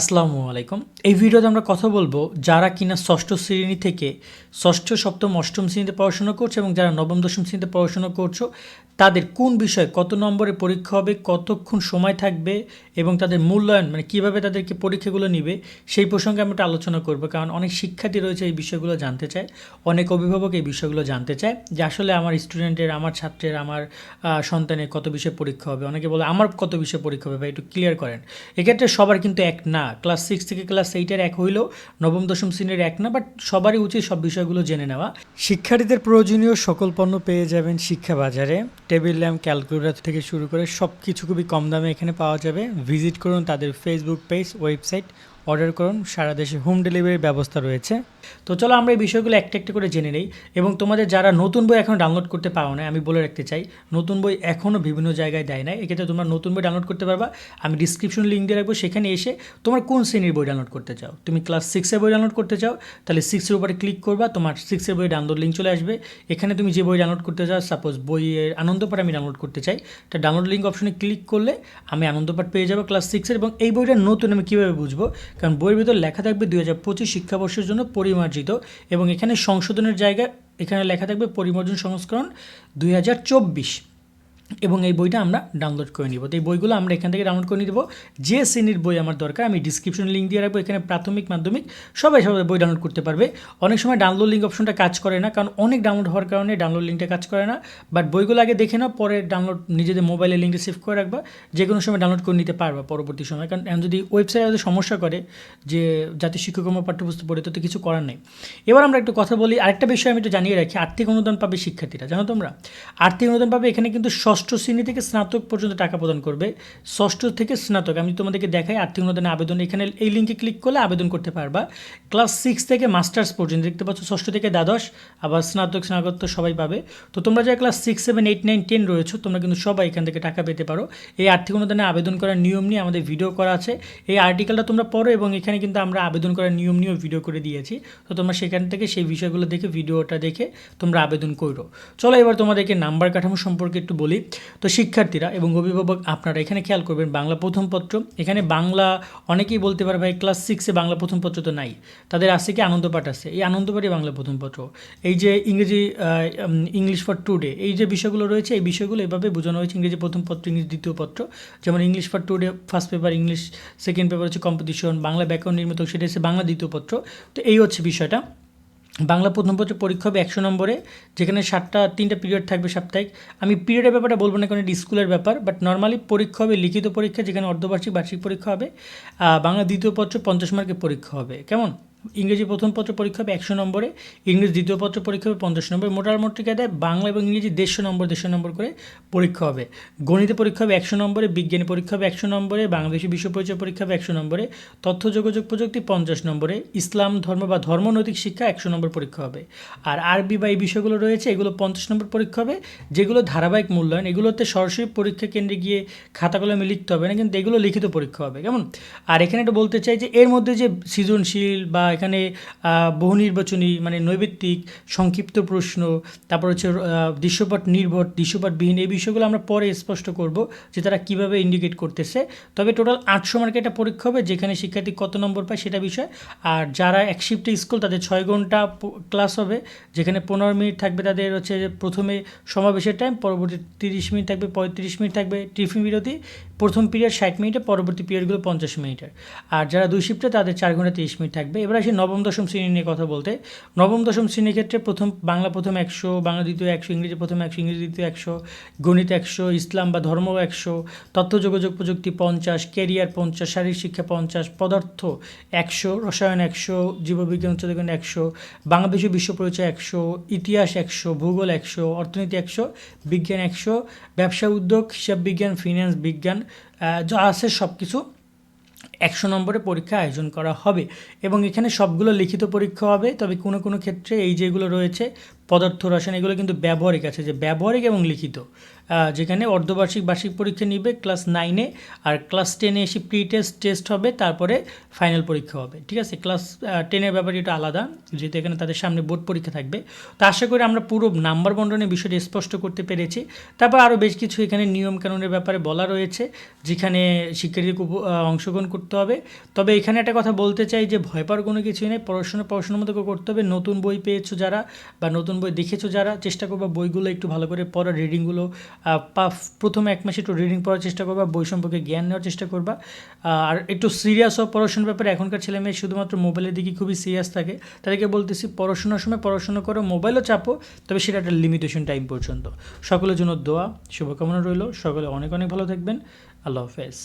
আসসালামু আলাইকুম। এই ভিডিওতে আমরা কথা বলব যারা কিনা ষষ্ঠ শ্রেণি থেকে ষষ্ঠ, সপ্তম, অষ্টম শ্রেণীতে পড়াশোনা করছ এবং যারা নবম, দশম শ্রেণীতে পড়াশোনা করছ, তাদের কোন বিষয়ে কত নম্বরে পরীক্ষা হবে, কতক্ষণ সময় থাকবে এবং তাদের মূল্যায়ন মানে কীভাবে তাদেরকে পরীক্ষাগুলো নিবে, সেই প্রসঙ্গে আমরা একটা আলোচনা করব। কারণ অনেক শিক্ষার্থী রয়েছে এই বিষয়গুলো জানতে চায়, অনেক অভিভাবক এই বিষয়গুলো জানতে চায় যে আসলে আমার স্টুডেন্টের আমার ছাত্রের, আমার সন্তানের কত বিষয়ে পরীক্ষা হবে। অনেকে বলে, আমার কত বিষয়ে পরীক্ষা হবে ভাই? একটু ক্লিয়ার করেন। এক্ষেত্রে সবার কিন্তু এক না। ক্লাস সিক্স থেকে ক্লাস এইটের এক হইলেও নবম, দশম শ্রেণির এক না, বাট সবারই উচিত সব বিষয়গুলো জেনে নেওয়া। শিক্ষার্থীদের প্রয়োজনীয় সকল পণ্য পেয়ে যাবেন শিক্ষা বাজারে। টেবিল ল্যাম্প, ক্যালকুলেটর থেকে শুরু করে সব কিছু খুবই কম দামে এখানে পাওয়া যাবে। ভিজিট করুন তাদের ফেসবুক পেজ ওয়েবসাইট অর্ডার করুন, সারা দেশে হোম ডেলিভারির ব্যবস্থা রয়েছে। তো চলো আমরা এই বিষয়গুলো একটা একটা করে জেনে নিই এবং তোমাদের যারা নতুন বই এখন ডাউনলোড করতে পারো না, আমি বলে রাখতে চাই, নতুন বই এখনও বিভিন্ন জায়গায় দেয় না এক্ষেত্রে তোমরা নতুন বই ডাউনলোড করতে পারবা। আমি ডিসক্রিপশন লিঙ্ক দিয়ে রাখব, সেখানে এসে তোমার কোন শ্রেণির বই ডাউনলোড করতে চাও? তুমি ক্লাস সিক্সের বই ডাউনলোড করতে চাও, তাহলে সিক্সের উপরে ক্লিক করবা, তোমার সিক্সের বই ডাউনলোড লিঙ্ক চলে আসবে। এখানে তুমি যে বই ডাউনলোড করতে চাও সাপোজ বইয়ের আনন্দপাঠ আমি ডাউনলোড করতে চাই, তা ডাউনলোড লিঙ্ক অপশনে ক্লিক করলে আমি আনন্দপাঠ পেয়ে যাব ক্লাস সিক্সের এবং এই বইটা নতুন আমি কীভাবে বুঝব? কারণ বইয়ের ভিতর লেখা থাকবে দুই হাজার পঁচিশ শিক্ষাবর্ষের জন্য পরিমার্জিত এবং এখানে সংশোধনের জায়গা, এখানে লেখা থাকবে পরিমার্জন সংস্করণ দুই হাজার চব্বিশ। এবং এই বইটা আমরা ডাউনলোড করে নিব। তো এই বইগুলো আমরা এখান থেকে ডাউনলোড করে নিয়ে দেবো যে শ্রেণির বই আমার দরকার, আমি ডিসক্রিপশন লিঙ্ক দিয়ে রাখব। এখানে প্রাথমিক, মাধ্যমিক, সবাই সবাই বই ডাউনলোড করতে পারবে। অনেক সময় ডাউনলোড লিঙ্ক অপশনটা কাজ করে না, কারণ অনেক ডাউনলোড হওয়ার কারণে ডাউনলোড লিঙ্কটা কাজ করে না। বাট বইগুলো আগে দেখে নাও, পরে ডাউনলোড নিজেদের মোবাইলে লিঙ্কে সেভ করে রাখবা। যে কোনো সময় ডাউনলোড করে নিতে পারবা পরবর্তী সময়। কারণ যদি ওয়েবসাইটে যদি সমস্যা করে যে জাতীয় শিক্ষাক্রম পাঠ্যপুস্তক পড়ে তো কিছু করার নেই। এবার আমরা একটু কথা বলি, আরেকটা বিষয় আমি একটু জানিয়ে রাখি। আর্থিক অনুদান পাবে শিক্ষার্থীরা, জানো তোমরা? আর্থিক অনুদান পাবে এখানে কিন্তু ষষ্ঠ শ্রেণি থেকে স্নাতক পর্যন্ত টাকা প্রদান করবে। ষষ্ঠ থেকে স্নাতক, আমি তোমাদেরকে দেখাই, আর্থিক অনুদানের আবেদন, এখানে এই লিঙ্কে ক্লিক করলে আবেদন করতে পারবা। ক্লাস সিক্স থেকে মাস্টার্স পর্যন্ত, দেখতে পাচ্ছ ষষ্ঠ থেকে দ্বাদশ, আবার স্নাতক স্নাতকোত্তর সবাই পাবে। তো তোমরা যারা class six seven eight nine ten রয়েছো, তোমরা কিন্তু সবাই এখান থেকে টাকা পেতে পারো। এই আর্থিক অনুদানে আবেদন করার নিয়ম নিয়ে আমাদের ভিডিও করা আছে। এই আর্টিকেলটা তোমরা পড়ো এবং এখানে কিন্তু আমরা আবেদন করার নিয়ম নিয়েও ভিডিও করে দিয়েছি। তো তোমরা সেখান থেকে সেই বিষয়গুলো দেখে ভিডিওটা দেখে তোমরা আবেদন করো। চলো এবার তোমাদেরকে নাম্বার কাঠামো সম্পর্কে একটু বলি। তো শিক্ষার্থীরা এবং অভিভাবক আপনারা এখানে খেয়াল করবেন, বাংলা প্রথম পত্র। এখানে বাংলা অনেকেই বলতে পারে ভাই ক্লাস সিক্সে বাংলা প্রথম পত্র তো নাই। তাদের আছে কি আনন্দপাঠ আছে? এই আনন্দপাঠই বাংলা প্রথম পত্র। এই যে ইংরেজি ইংলিশ ফর টুডে এই যে বিষয়গুলো রয়েছে, এই বিষয়গুলো এভাবে বোঝানো হয়েছে, ইংরেজি প্রথম পত্র, ইংরেজি দ্বিতীয় পত্র। যেমন English for today first paper English second paper হচ্ছে কম্পিটিশন বাংলা ব্যাকরণ নির্মিত, সেটা হচ্ছে বাংলা দ্বিতীয় পত্র। তো এই হচ্ছে বিষয়টা। বাংলা প্রথম পরীক্ষা হবে একশো নম্বরে, যেখানে সাতটা, তিনটা পিরিয়ড থাকবে সাপ্তাহিক। আমি পিরিয়ডের ব্যাপারটা বলব না, কারণ এটি স্কুলের ব্যাপার বাট নর্মালি পরীক্ষা হবে লিখিত পরীক্ষা, যেখানে অর্ধবার্ষিক বার্ষিক পরীক্ষা হবে বাংলা দ্বিতীয় পত্র পঞ্চাশ মার্কের পরীক্ষা হবে। কেমন? ইংরেজি প্রথম পত্র পরীক্ষা হবে একশো নম্বরে, ইংরেজি দ্বিতীয় পত্র পরীক্ষা হবে পঞ্চাশ নম্বর। মোটামুটি কায়দায় বাংলা এবং ইংরেজি দেড়শো নম্বর দেড়শো নম্বর করে পরীক্ষা হবে। গণিত পরীক্ষা হবে একশো নম্বরে, বিজ্ঞানী পরীক্ষা হবে একশো নম্বরে, বাংলাদেশি বিশ্ব পরিচয় পরীক্ষা হবে একশো নম্বরে, তথ্য, যোগাযোগ প্রযুক্তি পঞ্চাশ নম্বরে, ইসলাম, ধর্ম বা ধর্মনৈতিক শিক্ষা একশো নম্বর পরীক্ষা হবে। আর আরবি বা এই বিষয়গুলো রয়েছে, এগুলো পঞ্চাশ নম্বর পরীক্ষা হবে, যেগুলো ধারাবাহিক মূল্যায়ন, এগুলোতে সরাসরি পরীক্ষা কেন্দ্রে গিয়ে খাতা কলমে লিখতে হবে না, কিন্তু এগুলো লিখিত পরীক্ষা হবে। কেমন? আর এখানে একটা বলতে চাই যে, এর মধ্যে যে সৃজনশীল বা এখানে বহু নির্বাচনী মানে নৈবিত্তিক, সংক্ষিপ্ত প্রশ্ন, তারপর হচ্ছে দৃশ্যপট নির্ভর, দৃশ্যপটবিহীন, এই বিষয়গুলো আমরা পরে স্পষ্ট করব যে তারা কীভাবে ইন্ডিকেট করতেছে। তবে টোটাল আটশো মার্কের একটা পরীক্ষা হবে, যেখানে শিক্ষার্থী কত নম্বর পায় সেটা বিষয়। আর যারা এক শিফটে স্কুল তাদের ছয় ঘণ্টা ক্লাস হবে, যেখানে পনেরো মিনিট থাকবে তাদের হচ্ছে প্রথমে সমাবেশের টাইম পরবর্তী তিরিশ মিনিট থাকবে, পঁয়ত্রিশ মিনিট থাকবে টিফিন বিরতি। প্রথম পিরিয়ড ষাট মিনিটে, পরবর্তী পিরিয়ডগুলো পঞ্চাশ মিনিটের। আর যারা দুই শিফটে তাদের চার ঘণ্টা তিরিশ মিনিট থাকবে। এবার আসি নবম, দশম শ্রেণি নিয়ে কথা বলতে। নবম, দশম শ্রেণির ক্ষেত্রে প্রথম, বাংলা প্রথম একশো, বাংলা দ্বিতীয় একশো, ইংরেজি প্রথম একশো, ইংরেজি দ্বিতীয় একশো, গণিত একশো, ইসলাম বা ধর্ম একশো তথ্য যোগাযোগ প্রযুক্তি পঞ্চাশ, ক্যারিয়ার পঞ্চাশ, শারীরিক শিক্ষা পঞ্চাশ, পদার্থ একশো, রসায়ন একশো, জীববিজ্ঞান, উচ্চবিজ্ঞান একশো, বাংলাদেশি বিশ্ব পরিচয় একশো, ইতিহাস একশো, ভূগোল একশো, অর্থনীতি একশো, বিজ্ঞান একশো, ব্যবসা উদ্যোগ হিসাব বিজ্ঞান ফিন্যান্স বিজ্ঞান যা আছে সব কিছু একশো নম্বরে পরীক্ষা আয়োজন করা হবে। এবং এখানে সবগুলো লিখিত পরীক্ষা হবে, তবে কোনো কোনো ক্ষেত্রে এই যেগুলো রয়েছে পদার্থ রসায়ন, এগুলো কিন্তু ব্যবহারিক আছে, যে ব্যবহারিক এবং লিখিত। যেখানে অর্ধবার্ষিক বার্ষিক পরীক্ষা নিবে ক্লাস নাইনে আর ক্লাস টেনে এসে প্রি টেস্ট টেস্ট হবে, তারপরে ফাইনাল পরীক্ষা হবে, ঠিক আছে? ক্লাস টেনের ব্যাপারে এটা আলাদা, যেহেতু এখানে তাদের সামনে বোর্ড পরীক্ষা থাকবে। তো আশা করি আমরা পুরো নাম্বার বন্টনের বিষয়টি স্পষ্ট করতে পেরেছি। তারপর আরও বেশ কিছু এখানে নিয়ম কানুনের ব্যাপারে বলা রয়েছে, যেখানে শিক্ষার্থীকে অংশগ্রহণ করতে হবে। তবে এখানে একটা কথা বলতে চাই, যে ভয় পাওয়ার কোনো কিছুই নেই, পড়াশোনা, পড়াশোনার মতো করতে হবে। নতুন বই পেয়েছ যারা, বা নতুন বই দেখেছ যারা? চেষ্টা করবা বইগুলো একটু ভালো করে পড়া রিডিংগুলো প্রথমে এক মাসে একটু রিডিং পড়ার চেষ্টা করবা, বই সম্পর্কে জ্ঞান নেওয়ার চেষ্টা করবা। আর একটু সিরিয়াস হওয়া পড়াশোনার ব্যাপারে এখনকার ছেলে মেয়ে শুধুমাত্র মোবাইলের দিকে খুবই সিরিয়াস থাকে। তাদেরকে বলতেছি, পড়াশোনার সময় পড়াশোনা করো মোবাইলও চাপো, তবে সেটা একটা লিমিটেশন টাইম পর্যন্ত। সকলের জন্য দোয়া, শুভকামনা রইল। সকলে অনেক অনেক ভালো থাকবেন। আল্লাহ হাফেজ।